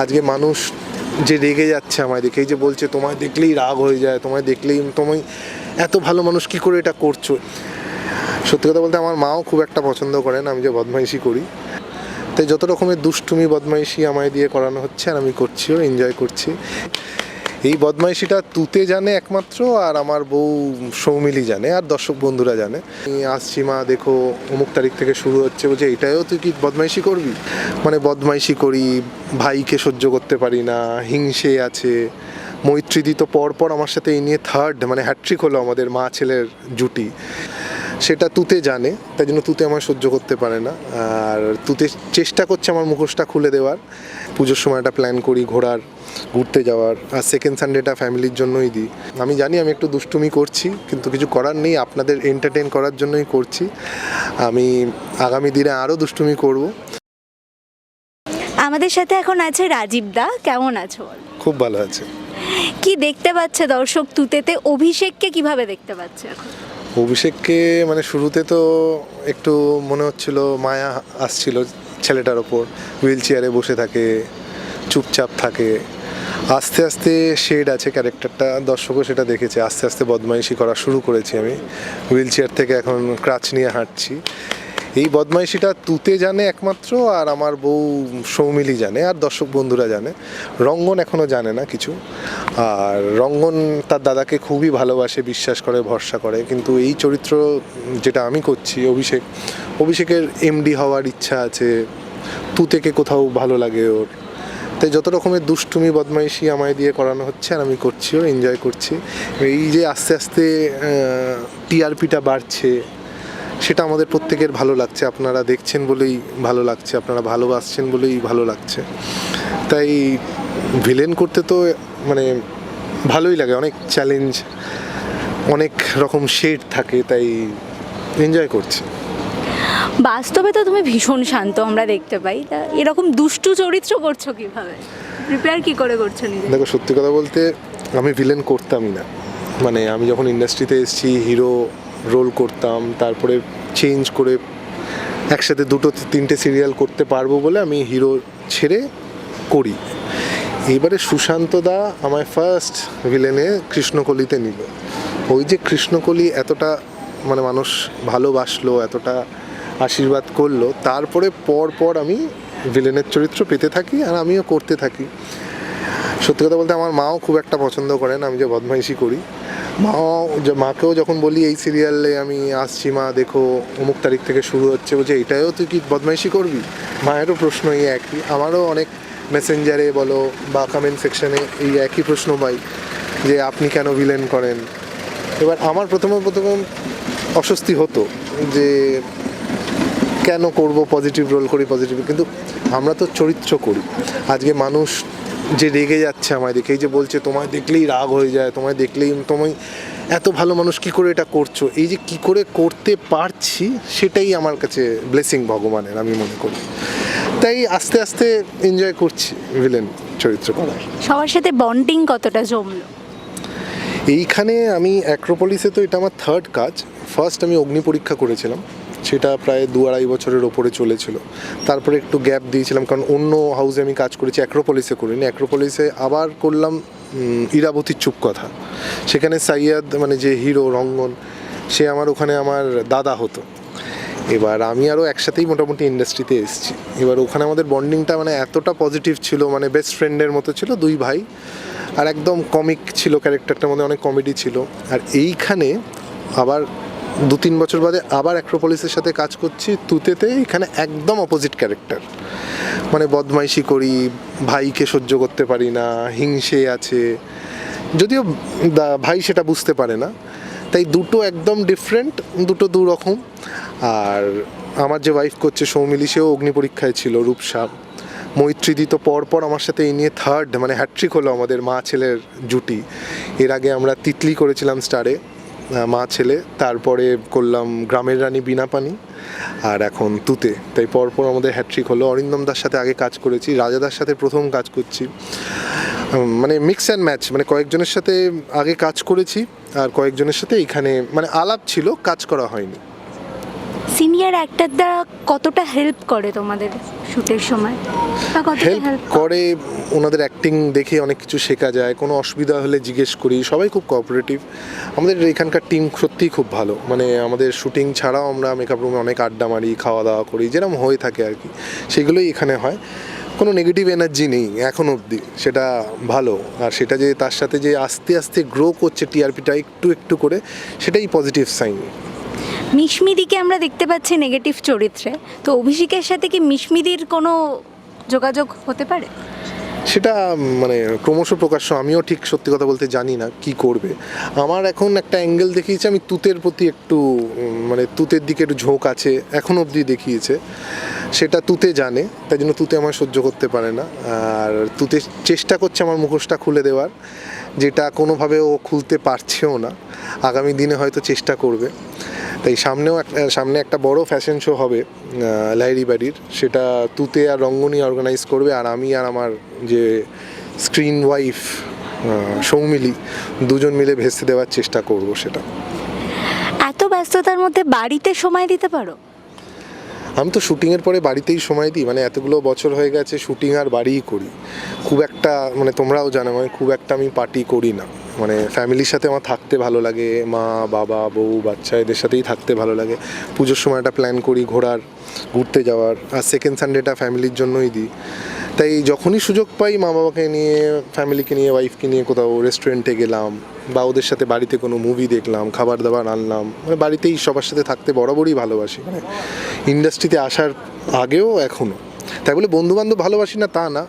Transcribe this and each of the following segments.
আজকে মানুষ যে রেগে যাচ্ছে আমায় দেখে এই যে বলছে, তোমায় দেখলেই রাগ হয়ে যায়, তোমায় দেখলেই তুমি এত ভালো মানুষ কি করে এটা করছ? সত্যি কথা বলতে আমার মাও খুব একটা পছন্দ করেন, আমি যে বদমাইশি করি। তাই যত রকমের দুষ্টুমি, বদমাইশি আমায় দিয়ে করানো হচ্ছে আর আমি করছিও এনজয় করছি। এই বদমাইশিটা তুতে জানে একমাত্র আর আমার বউ সৌমিলি জানে আর দর্শক বন্ধুরা জানে। আসছি মা, দেখো, অমুক তারিখ থেকে শুরু হচ্ছে, বলছে এটাও তুই কি বদমাইশি করবি? মানে বদমাইশি করি, ভাইকে সহ্য করতে পারি না, হিংসে আছে। মৈত্রীদি তো পর পর আমার সাথে এই নিয়ে থার্ড মানে হ্যাট্রিক হলো আমাদের মা ছেলের জুটি। সেটা তুতে জানে তাই জন্য তুতে আমার সহ্য করতে পারে না। আর তুতে চেষ্টা করছে আমার মুখোশটা খুলে দেওয়ার। পুজোর সময় একটা প্ল্যান করি ঘোরার ঘুরতে যাওয়ার আর সেকেন্ড সানডেটা ফ্যামিলির জন্যই দিই। আমি জানি আমি একটু দুষ্টুমি করছি কিন্তু কিছু করার নেই আপনাদের এন্টারটেন করার জন্যই করছি। আমি আগামী দিনে আরও দুষ্টুমি করব। আমাদের সাথে এখন আছে রাজীব দা কেমন আছো খুব ভালো আছে। কি দেখতে পাচ্ছে দর্শক তুতেতে? অভিষেককে কীভাবে দেখতে পাচ্ছে এখন? অভিষেককে মানে শুরুতে তো একটু মনে হচ্ছিল মায়া আসছিল ছেলেটার ওপর। হুইল চেয়ারে বসে থাকে, চুপচাপ থাকে। আস্তে আস্তে শেড আছে ক্যারেক্টারটা দর্শকও সেটা দেখেছে। আস্তে আস্তে বদমাইশি করা শুরু করেছি আমি। হুইল চেয়ার থেকে এখন ক্রাচ নিয়ে হাঁটছি। এই বদমাইশিটা তুতে জানে একমাত্র আর আমার বউ সৌমিলি জানে আর দর্শক বন্ধুরা জানে। রঙ্গন এখনও জানে না কিছু। আর রঙ্গন তার দাদাকে খুবই ভালোবাসে, বিশ্বাস করে, ভরসা করে। কিন্তু এই চরিত্র যেটা আমি করছি, অভিষেক, অভিষেকের এমডি হওয়ার ইচ্ছা আছে। তুতেকে কোথাও ভালো লাগে ওর। তাই যত রকমের দুষ্টুমি, বদমাইশি আমায় দিয়ে করানো হচ্ছে আর আমি করছিও এনজয় করছি। এই যে আস্তে আস্তে টিআরপিটা বাড়ছে সেটা আমাদের প্রত্যেকের ভালো লাগছে। আপনারা দেখছেন বলেই ভালো লাগছে আপনারা ভালোবাসছেন বলেই ভালো লাগছে। তাই ভিলেন করতে তো মানে ভালোই লাগে অনেক চ্যালেঞ্জ অনেক রকম শেড থাকে তাই এনজয় করছি। বাস্তবে তো তুমি ভীষণ শান্ত আমরা দেখতে পাই। তা এরকম দুষ্টু চরিত্র করছ কীভাবে? প্রিপেয়ার কি করে করছ নিজে দেখো সত্যি কথা বলতে আমি ভিলেন করতামই না। মানে আমি যখন ইন্ডাস্ট্রিতে এসেছি হিরো রোল করতাম তারপরে চেঞ্জ করে একসাথে দুটো, তিনটে সিরিয়াল করতে পারব বলে আমি হিরো ছেড়ে করি। এবারে সুশান্ত দা আমায় ফার্স্ট ভিলেনে কৃষ্ণকলিতে নিল। ওই যে কৃষ্ণকলি এতটা মানে মানুষ ভালোবাসলো, এতটা আশীর্বাদ করল, তারপরে পর পর আমি ভিলেনের চরিত্র পেতে থাকি আর আমিও করতে থাকি। সত্যি কথা বলতে আমার মাও খুব একটা পছন্দ করেন, আমি যে বদমাইশি করি। মাও মাকেও যখন বলি এই সিরিয়ালে আমি আসছি, মা দেখো, অমুক তারিখ থেকে শুরু হচ্ছে, বলছে এটাও তুই কি বদমাইশি করবি? মায়েরও প্রশ্ন এই একই, আমারও অনেক মেসেঞ্জারে বলো বা কমেন্ট সেকশনে এই একই প্রশ্ন পাই, যে আপনি কেন ভিলেন করেন? এবার আমার প্রথমে, প্রথম অস্বস্তি হতো যে কেন করব পজিটিভ রোল করি পজিটিভ কিন্তু আমরা তো চরিত্র করি। আজকে মানুষ যে রেগে যাচ্ছে আমায় দেখে এই যে বলছে তোমায় দেখলেই রাগ হয়ে যায় তোমায় দেখলেই তুমি এত ভালো মানুষ কি করে এটা করছ? এই যে কি করে করতে পারছি সেটাই আমার কাছে ব্লেসিং ভগবানের আমি মনে করি। তাই আস্তে আস্তে এনজয় করছি ভিলেন চরিত্র করার। সবার সাথে বন্ডিং কতটা জমলো? এইখানে আমি অ্যাক্রোপলিসে তো এটা আমার থার্ড কাজ। ফার্স্ট আমি অগ্নি পরীক্ষা করেছিলাম। সেটা প্রায় দু আড়াই বছরের ওপরে চলেছিল। তারপরে একটু গ্যাপ দিয়েছিলাম, কারণ অন্য হাউসে আমি কাজ করেছি অ্যাক্রোপলিসে করিনি। অ্যাক্রোপলিসে আবার করলাম ইরাবতীর চুপ কথা। সেখানে সাইয়াদ মানে যে হিরো রঙ্গন, সে আমার ওখানে আমার দাদা হতো। এবার আমি আরও একসাথেই মোটামুটি ইন্ডাস্ট্রিতে এসেছি। এবার ওখানে আমাদের বন্ডিংটা মানে এতটা পজিটিভ ছিল মানে বেস্ট ফ্রেন্ডের মতো ছিল দুই ভাই। আর একদম কমিক ছিল ক্যারেক্টারটার মধ্যে অনেক কমেডি ছিল। আর এইখানে আবার দু তিন বছর বাদে আবার অ্যাক্রোপলিসের সাথে কাজ করছি। তুতেতে এখানে একদম অপোজিট ক্যারেক্টার মানে বদমাইশি করি, ভাইকে সহ্য করতে পারি না, হিংসে আছে। যদিও ভাই সেটা বুঝতে পারে না। তাই দুটো একদম ডিফারেন্ট দুটো দু রকম আর আমার যে ওয়াইফ করছে সৌমিলি, সেও অগ্নি পরীক্ষায় ছিল, রূপসা। মৈত্রীদি তো পর পর আমার সাথে এই নিয়ে থার্ড মানে হ্যাট্রিক হলো আমাদের মা ছেলের জুটি। এর আগে আমরা তিতলি করেছিলাম স্টারে মা ছেলে, তারপরে করলাম গ্রামের রানী বিনা পানি আর এখন তুতে। তাই পরপর আমাদের হ্যাট্রিক হলো। অরিন্দম দার সাথে আগে কাজ করেছি রাজাদার সাথে প্রথম কাজ করছি। মানে মিক্স অ্যান্ড ম্যাচ মানে কয়েকজনের সাথে আগে কাজ করেছি আর কয়েকজনের সাথে এখানে মানে আলাপ ছিল, কাজ করা হয়নি। সিনিয়র অ্যাক্টররা কতটা হেল্প করে তোমাদের শুটের সময়? হেল্প হেল্প করে? ওনাদের অ্যাক্টিং দেখে অনেক কিছু শেখা যায় কোনো অসুবিধা হলে জিজ্ঞেস করি সবাই খুব কোঅপারেটিভ আমাদের এখানকার টিম সত্যিই খুব ভালো মানে আমাদের শুটিং ছাড়াও আমরা মেকআপ রুমে অনেক আড্ডা মারি খাওয়া দাওয়া করি যেরকম হয়ে থাকে আর কি সেগুলোই এখানে হয়। কোনো নেগেটিভ এনার্জি নেই এখন অবধি সেটা ভালো। আর সেটা যে তার সাথে যে আস্তে আস্তে গ্রো করছে টিআরপিটা একটু একটু করে সেটাই পজিটিভ সাইন মিশমিদিকে আমরা দেখতে পাচ্ছি নেগেটিভ চরিত্রে। তো অভিষেকের সাথে কি মিশমিদির কোনো যোগাযোগ হতে পারে? সেটা মানে ক্রমশ প্রকাশ্য। আমিও ঠিক সত্যি কথা বলতে জানি না কি করবে। আমার এখন একটা অ্যাঙ্গেল দেখিয়েছে, আমি তুতের প্রতি একটু মানে তুতের দিকে একটু ঝোঁক আছে, এখন অবধি দেখিয়েছে। সেটা তুতে জানে, তাই জন্য তুতে আমার সহ্য করতে পারে না। আর তুতে চেষ্টা করছে আমার মুখোশটা খুলে দেওয়ার, যেটা কোনোভাবে ও খুলতে পারছেও না। আগামী দিনে হয়তো চেষ্টা করবে। তাই সামনেও সামনে একটা বড় ফ্যাশন শো হবে লাইরি বাড়ির। সেটা তুতে আর রঙ্গনি অর্গানাইজ করবে আর আমি আর আমার যে স্ক্রিন ওয়াইফ সৌমিলি দুজন মিলে ভেস্তে দেওয়ার চেষ্টা করব সেটা। এত ব্যস্ততার মধ্যে বাড়িতে সময় দিতে পারো? আমি তো শুটিংয়ের পরে বাড়িতেই সময় দিই মানে এতগুলো বছর হয়ে গেছে শুটিং আর বাড়িই করি। খুব একটা মানে তোমরাও জানো মানে খুব একটা আমি পার্টি করি না। মানে ফ্যামিলির সাথে আমার থাকতে ভালো লাগে, মা, বাবা, বউ, বাচ্চা এদের সাথেই থাকতে ভালো লাগে। পুজোর সময় একটা প্ল্যান করি ঘোরার, ঘুরতে যাওয়ার, আর সেকেন্ড সানডেটা ফ্যামিলির জন্যই দিই। তাই যখনই সুযোগ পাই মা বাবাকে নিয়ে ফ্যামিলিকে নিয়ে ওয়াইফকে নিয়ে কোথাও রেস্টুরেন্টে গেলাম, বা ওদের সাথে বাড়িতে কোনো মুভি দেখলাম খাবার দাবার আনলাম মানে বাড়িতেই সবার সাথে থাকতে বরাবরই ভালোবাসি। মানে ইন্ডাস্ট্রিতে আসার আগেও এখনও তাই বলে বন্ধু বান্ধব ভালোবাসি না তা না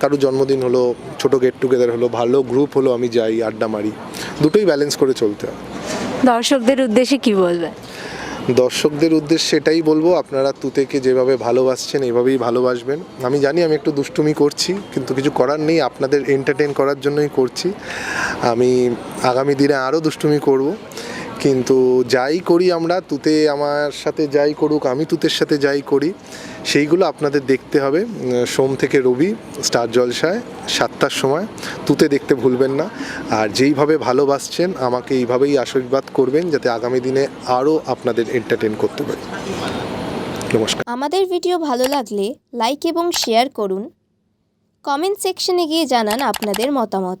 কারও জন্মদিন হলো ছোট গেট টুগেদার হলো ভালো গ্রুপ হলো আমি যাই আড্ডা মারি। দুটোই ব্যালেন্স করে চলতে হয়। দর্শকদের উদ্দেশ্যে কি বলবে দর্শকদের উদ্দেশ্যে এটাই বলব আপনারা তুতেকে যেভাবে ভালোবাসছেন এভাবেই ভালোবাসবেন। আমি জানি আমি একটু দুষ্টুমি করছি কিন্তু কিছু করার নেই আপনাদের এন্টারটেন করার জন্যই করছি। আমি আগামী দিনে আরও দুষ্টুমি করব। কিন্তু যাই করি আমরা, তুতে আমার সাথে যাই করুক, আমি তুতের সাথে যাই করি, সেইগুলো আপনাদের দেখতে হবে। সোম থেকে রবি, স্টার জলসায়, সাতটার সময়। তুতে দেখতে ভুলবেন না। আর যেইভাবে ভালোবাসছেন, আমাকে এইভাবেই আশীর্বাদ করবেন, যাতে আগামী দিনে আরও আপনাদের এন্টারটেন করতে পারি। নমস্কার। আমাদের ভিডিও ভালো লাগলে লাইক এবং শেয়ার করুন। কমেন্ট সেকশনে গিয়ে জানান আপনাদের মতামত।